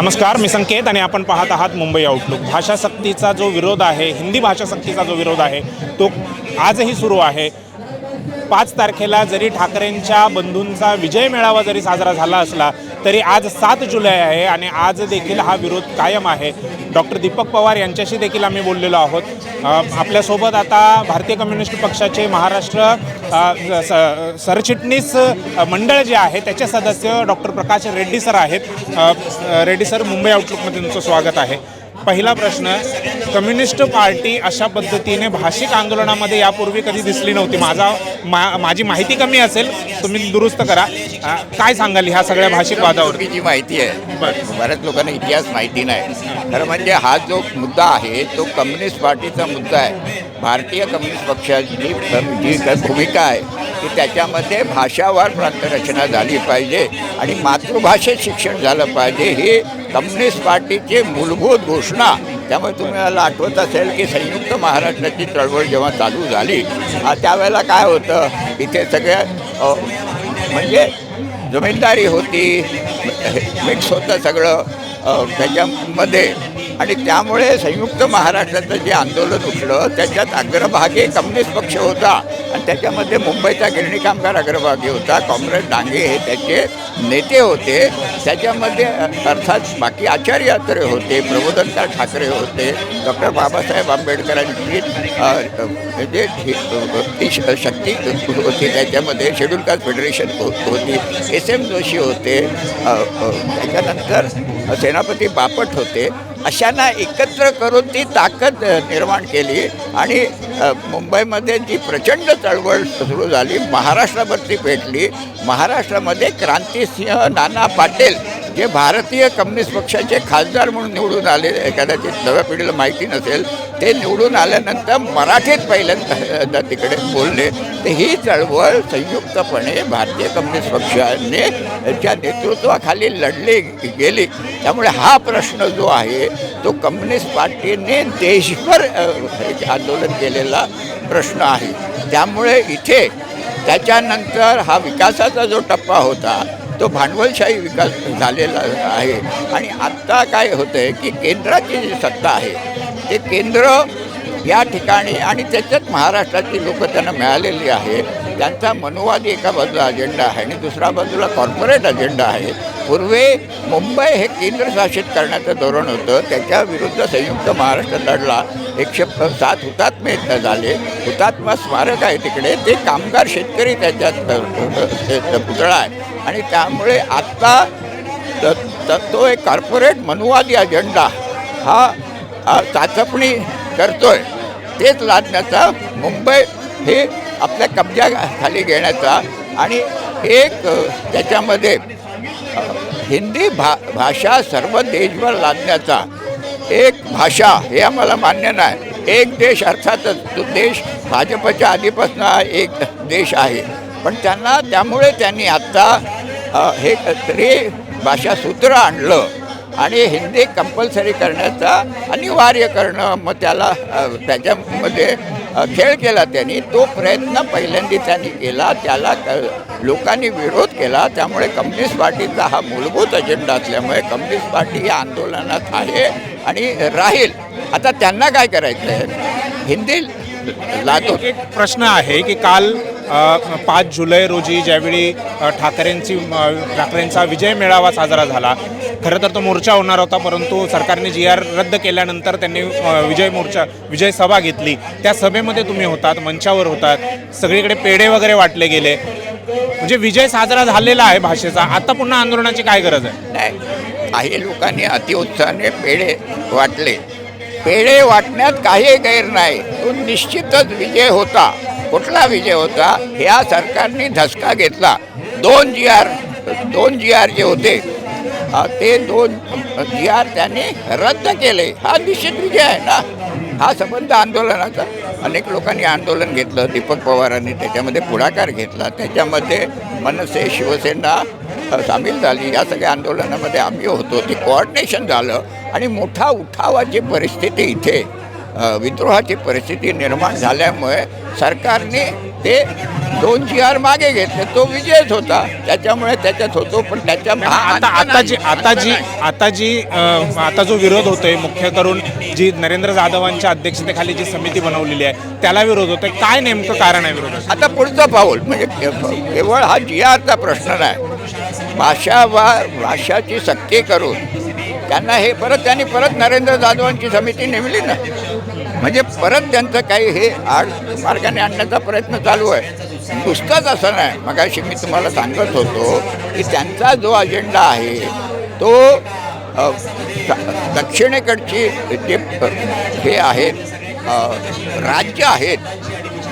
नमस्कार मी संकेत आणि आपण पाहत आहात मुंबई आउटलुक भाषा सक्तीचा जो विरोध आहे हिंदी भाषा सक्तीचा जो विरोध आहे तो आजही सुरू आहे. पाच तारखेला जरी ठाकरेंच्या बंधूंचा विजय मेळावा जरी साजरा झाला असला तरी आज सात जुलै आहे आणि आज देखील हा विरोध कायम आहे. डॉक्टर दीपक पवार यांच्याशी देखील आम्ही बोललेलो आहोत. आपल्यासोबत आता भारतीय कम्युनिस्ट पक्षाचे महाराष्ट्र स- सरचिटणीस मंडळ जे आहे त्याचे सदस्य डॉक्टर प्रकाश रेड्डी सर आहेत. रेड्डी सर मुंबई आउटलुकमध्ये तुमचं स्वागत आहे. पहिला प्रश्न कम्युनिस्ट पार्टी अशा पद्धतीने भाषिक आंदोलनामध्ये यापूर्वी कधी दिसली नव्हती. माझा मा माझी माहिती कमी असेल तुम्ही दुरुस्त करा. काय सांगाल ह्या सगळ्या भाषिक वादावर? जी माहिती आहे. बऱ्याच लोकांना इतिहास माहिती नाही. खरं म्हणजे हा जो मुद्दा आहे तो कम्युनिस्ट पार्टीचा मुद्दा आहे. भारतीय कम्युनिस्ट पक्षाची जी भूमिका आहे की त्याच्यामध्ये भाषावार प्रांतरचना झाली पाहिजे आणि मातृभाषेत शिक्षण झालं पाहिजे. ही कम्युनिस्ट पार्टीची मूलभूत घोषणा त्यामुळे तुम्हाला आठवत असेल की संयुक्त महाराष्ट्राची चळवळ जेव्हा चालू झाली त्यावेळेला काय होतं? इथे सगळ्या म्हणजे जमीनदारी होती मिक्स होतं सगळं त्याच्यामध्ये आणि त्यामुळे संयुक्त महाराष्ट्राचं जे आंदोलन उठलं त्याच्यात अग्रभागी कम्युनिस्ट पक्ष होता आणि त्याच्यामध्ये मुंबईचा गिरणी कामगार अग्रभागी होता. काँग्रेस डांगे हे त्याचे नेते होते. त्याच्यामध्ये अर्थात बाकी आचार्य अत्रे होते प्रबोधनकार ठाकरे होते डॉक्टर बाबासाहेब आंबेडकरांची जे ती शक्ती होती त्याच्यामध्ये शेड्यूल कास्ट फेडरेशन हो, होती एस एम जोशी होते त्याच्यानंतर सेनापती बापट होते. अशांना एकत्र करून ती ताकद निर्माण केली आणि मुंबईमध्ये जी प्रचंड चळवळ सुरू झाली महाराष्ट्रावरती पेटली. महाराष्ट्रामध्ये क्रांतिसिंह नाना पाटील जे भारतीय कम्युनिस्ट पक्षाचे खासदार म्हणून निवडून आले कदाचित नव्या पिढीला माहिती नसेल ते निवडून आल्यानंतर मराठीत पहिल्यांदा तिकडे बोलले. तर ही चळवळ संयुक्तपणे भारतीय कम्युनिस्ट पक्षाने च्या नेतृत्वाखाली लढली गेली. त्यामुळे हा प्रश्न जो आहे तो कम्युनिस्ट पार्टीने देशभर एक आंदोलन केलेला प्रश्न आहे. त्यामुळे इथे त्याच्यानंतर हा विकासाचा जो टप्पा होता तो भांडवलशाही विकास झालेला आहे. आणि आत्ता काय होतं आहे की केंद्राची जी सत्ता आहे ते केंद्र या ठिकाणी आणि त्याच्यात महाराष्ट्राची लोक त्यांना मिळालेली आहे त्यांचा मनोवादी एका बाजूला अजेंडा आहे आणि दुसऱ्या बाजूला कॉर्पोरेट अजेंडा आहे. पूर्वी मुंबई हे केंद्रशासित करण्याचं धोरण होतं. त्याच्या विरुद्ध संयुक्त महाराष्ट्र लढला. एकशे सात हुतात्मे झाले. हुतात्मा स्मारक आहे तिकडे. ते कामगार शेतकरी त्याच्यात पुतळा आहे. आणि त्यामुळे आत्ता त- तो एक कॉर्पोरेट मनुवादी अजेंडा हा हा चाचपणी करतोय. तेच लादण्याचा मुंबई हे आपल्या कब्जा खाली घेण्याचा आणि एक त्याच्यामध्ये हिंदी भा भाषा सर्व देशभर लादण्याचा एक भाषा हे आम्हाला मान्य नाही. एक देश अर्थातच तो देश भाजपच्या आधीपासून एक देश आहे. पण त्यांना त्यामुळे त्यांनी आत्ता हे तरी भाषा सूत्र आणलं आणि हिंदी कंपल्सरी करण्याचा अनिवार्य करणं मग त्याला त्याच्यामध्ये खेळ केला त्यांनी. तो प्रयत्न पहिल्यांदा त्यांनी केला. त्याला लोकांनी विरोध केला. त्यामुळे कम्युनिस्ट पार्टीचा हा मूलभूत अजेंडा असल्यामुळे कम्युनिस्ट पार्टी या आंदोलनात आहे आणि राहील. आता त्यांना काय करायचं आहे हिंदी लादून एक प्रश्न आहे की काल पाच जुलै रोजी ज्यावेळी ठाकरेंची ठाकरेंचा विजय मेळावा साजरा झाला खरं तर तो मोर्चा होणार होता परंतु सरकारने जी आर रद्द केल्यानंतर त्यांनी विजय मोर्चा विजय सभा घेतली. त्या सभेमध्ये तुम्ही होतात मंचावर होतात सगळीकडे पेढे वगैरे वाटले गेले. म्हणजे विजय साजरा झालेला आहे भाषेचा आता पुन्हा आंदोलनाची काय गरज आहे? नाही काही लोकांनी अतिउत्साहाने पेढे वाटले. पेढे वाटण्यात काही गैर नाही. तो निश्चितच विजय होता. कुठला विजय होता? ह्या सरकारने धसका घेतला. दोन जी आर दोन जी आर जे होते ते दोन जी आर त्यांनी रद्द केले. हा निश्चित विजय आहे ना? हा संबंध आंदोलनाचा. अनेक लोकांनी आंदोलन घेतलं. दीपक पवारांनी त्याच्यामध्ये पुढाकार घेतला. त्याच्यामध्ये मनसे शिवसेना सामील झाली. या सगळ्या आंदोलनामध्ये आम्ही होतो. ते कोऑर्डिनेशन झालं. आणि मोठा उठावाची परिस्थिती इथे विद्रोहाची परिस्थिती निर्माण झाल्यामुळे सरकारने ते दोन जी आर मागे घेतले. तो विजयच होता. त्याच्यामुळे त्याच्यात होतो पण त्याच्या आता आता जी. आता जी आता जी आता जो विरोध होतोय मुख्य करून जी नरेंद्र जाधवांच्या अध्यक्षतेखाली जी समिती बनवलेली आहे त्याला विरोध होतोय. काय नेमकं कारण आहे विरोधाचं? आता पुढचं पाऊल म्हणजे केवळ हा जी आरचा प्रश्न नाही. भाषा वा भाषाची सक्ती करून त्यांना हे परत त्यांनी परत नरेंद्र जाधवांची समिती नेमली ना. म्हणजे परत त्यांचं काही हे आड मार्गाने आणण्याचा प्रयत्न चालू आहे. नुसताच असं नाही. मगाशी मी तुम्हाला सांगत होतो की त्यांचा जो अजेंडा आहे तो द- दक्षिणेकडची जे हे आहेत राज्य आहेत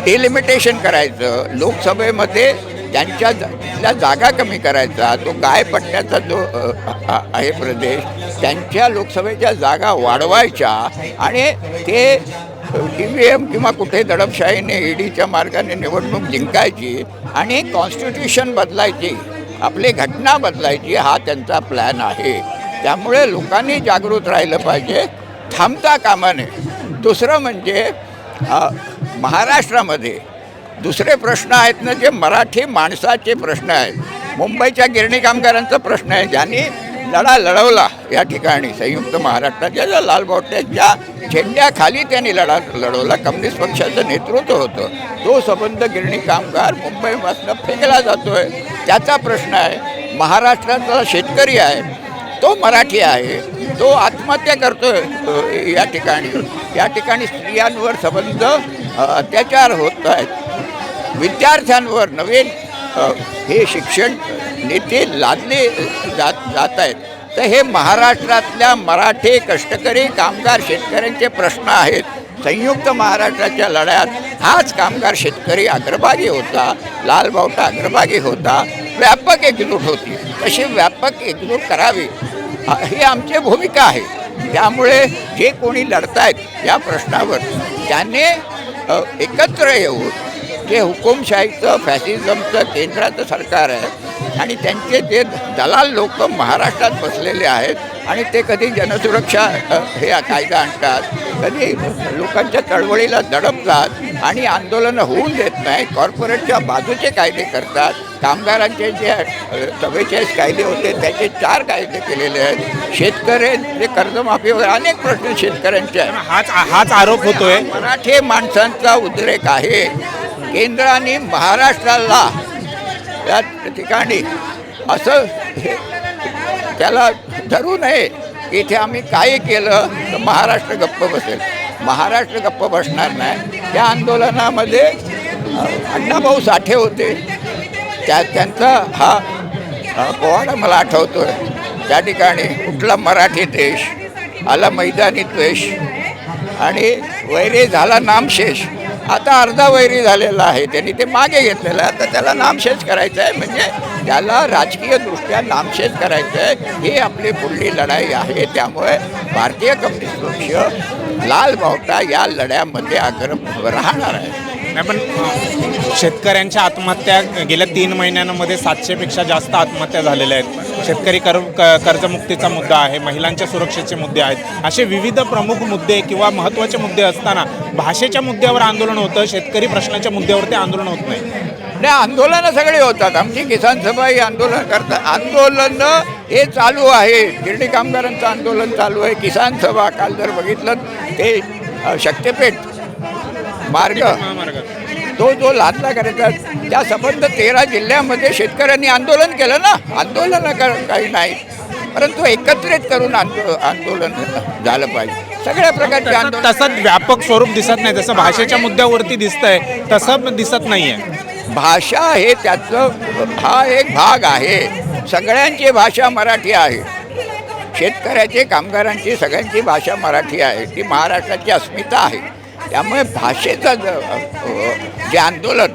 डिलिमिटेशन करायचं. लोकसभेमध्ये त्यांच्या जा- तिथल्या जागा कमी करायचा तो गायपट्ट्याचा जो आहे प्रदेश त्यांच्या लोकसभेच्या जागा वाढवायच्या आणि ते ई व्ही एम किंवा कुठे दडपशाहीने ईडीच्या मार्गाने निवडणूक जिंकायची आणि कॉन्स्टिट्यूशन बदलायची आपली घटना बदलायची हा त्यांचा प्लॅन आहे. त्यामुळे लोकांनी जागृत राहिलं पाहिजे थांबता कामा नये. दुसरं म्हणजे महाराष्ट्रामध्ये दुसरे प्रश्न आहेत ना जे मराठी माणसाचे प्रश्न आहेत. मुंबईच्या गिरणी कामगारांचा प्रश्न आहे. ज्यांनी लढा लढवला या ठिकाणी संयुक्त महाराष्ट्राच्या ज्या लालबावट्याच्या झेंड्याखाली त्यांनी लढा लढवला कम्युनिस्ट पक्षाचं नेतृत्व होतं. तो संबंध गिरणी कामगार मुंबईपासून फेकला जातोय. त्याचा प्रश्न आहे महाराष्ट्राचा शेतकरी आहे तो मराठी आहे तो आत्महत्या करतोय या ठिकाणी. या ठिकाणी स्त्रियांवर संबंध अत्याचार होत आहेत. विद्यार्थ्यांवर नवीन हे शिक्षण नेते लादले जात जात आहेत तर हे महाराष्ट्रातल्या मराठी कष्टकरी कामगार शेतकऱ्यांचे प्रश्न आहेत. संयुक्त महाराष्ट्राच्या लढ्यात हाच कामगार शेतकरी अग्रभागी होता लालबावटा अग्रभागी होता व्यापक एकजूट होती. तशी व्यापक एकजूट करावी ही आमची भूमिका आहे. त्यामुळे जे कोणी लढतायत या प्रश्नावर त्याने एकत्र येऊन जे हुकुमशाहीचं फॅसिझमचं केंद्राचं सरकार आहे आणि त्यांचे जे दलाल लोक महाराष्ट्रात बसलेले आहेत आणि ते कधी जनसुरक्षा हे कायदा आणतात कधी लोकांच्या चळवळीला दडपतात आणि आंदोलनं होऊन देत नाही कॉर्पोरेटच्या बाजूचे कायदे करतात कामगारांचे जे चव्वेचाळीस कायदे होते त्याचे चार कायदे केलेले आहेत. शेतकऱ्यांचे कर्जमाफी वगैरे अनेक प्रश्न शेतकऱ्यांचे आहेत. हाच हाच आरोप होतोय. मराठी माणसांचा उद्रेक आहे. केंद्राने महाराष्ट्राला या ठिकाणी असं हे- त्याला धरू नये इथे आम्ही काय केलं तर महाराष्ट्र गप्प बसेल. महाराष्ट्र गप्प बसणार नाही. त्या आंदोलनामध्ये अण्णाभाऊ साठे होते. त्या त्यांचा हा पोवाडा मला आठवतो आहे त्या ठिकाणी कुठला मराठी देश आला मैदानी द्वेष आणि वैरे झाला नामशेष. आता अर्धा वैरी झालेला आहे. त्यांनी ते मागे घेतलेलं आहे. आता त्याला नामशेष करायचं आहे. म्हणजे त्याला राजकीयदृष्ट्या नामशेष करायचं आहे. ही आपली पुढली लढाई आहे. त्यामुळे भारतीय कम्युनिस्ट पक्ष लाल बावटा या लढ्यामध्ये अग्र राहणार आहे. नाही पण शेतकऱ्यांच्या आत्महत्या गेल्या तीन महिन्यांमध्ये सातशेपेक्षा जास्त आत्महत्या झालेल्या आहेत. शेतकरी कर क- कर्जमुक्तीचा मुद्दा आहे महिलांच्या सुरक्षेचे मुद्दे आहेत. असे विविध प्रमुख मुद्दे किंवा महत्त्वाचे मुद्दे असताना भाषेच्या मुद्द्यावर आंदोलन होतं शेतकरी प्रश्नाच्या मुद्द्यावरती आंदोलन होत नाही. नाही आंदोलनं सगळी होतात. आमची किसान सभा ही आंदोलन करतात आंदोलनं हे चालू आहे. गिरणी कामगारांचं आंदोलन चालू आहे. किसान सभा काल जर बघितलं ते शक्यपेठ मार्ग. तो जो लादला करायचा त्या संबंध तेरा जिल्ह्यामध्ये शेतकऱ्यांनी आंदोलन केलं ना? आंदोलन काही नाही. परंतु एकत्रित करून आंदो आंदोलन झालं पाहिजे. सगळ्या प्रकारचे आंदोलन तसं व्यापक स्वरूप दिसत नाही. जसं भाषेच्या मुद्द्यावरती दिसतंय तसं दिसत नाहीये. भाषा हे त्याचं हा एक भाग आहे. सगळ्यांची भाषा मराठी आहे. शेतकऱ्याची कामगारांची सगळ्यांची भाषा मराठी आहे. ती महाराष्ट्राची अस्मिता आहे. त्यामुळे भाषेचं ज- जे आंदोलन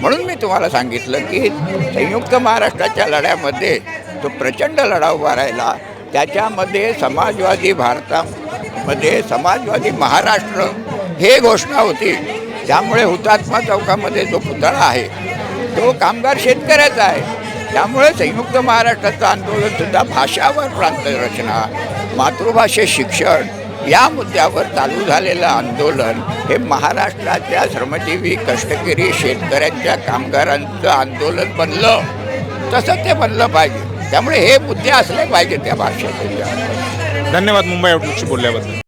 म्हणून मी तुम्हाला सांगितलं की संयुक्त महाराष्ट्राच्या लढ्यामध्ये जो प्रचंड लढा उभा राहिला त्याच्यामध्ये समाजवादी भारतामध्ये समाजवादी महाराष्ट्र हे घोषणा होती. त्यामुळे हुतात्मा चौकामध्ये जो पुतळा आहे तो कामगार शेतकऱ्याचा आहे. त्यामुळे संयुक्त महाराष्ट्राचं आंदोलनसुद्धा भाषावर प्रांत रचना मातृभाषेत शिक्षण या मुद्द्यावर चालू झालेलं आंदोलन हे महाराष्ट्राच्या श्रमजीवी कष्टकरी शेतकऱ्यांच्या कामगारांचं आंदोलन बनलं. तसं ते बनलं पाहिजे. त्यामुळे हे मुद्दे असले पाहिजे त्या भाषेत. धन्यवाद मुंबई आउटलुकशी बोलल्याबद्दल.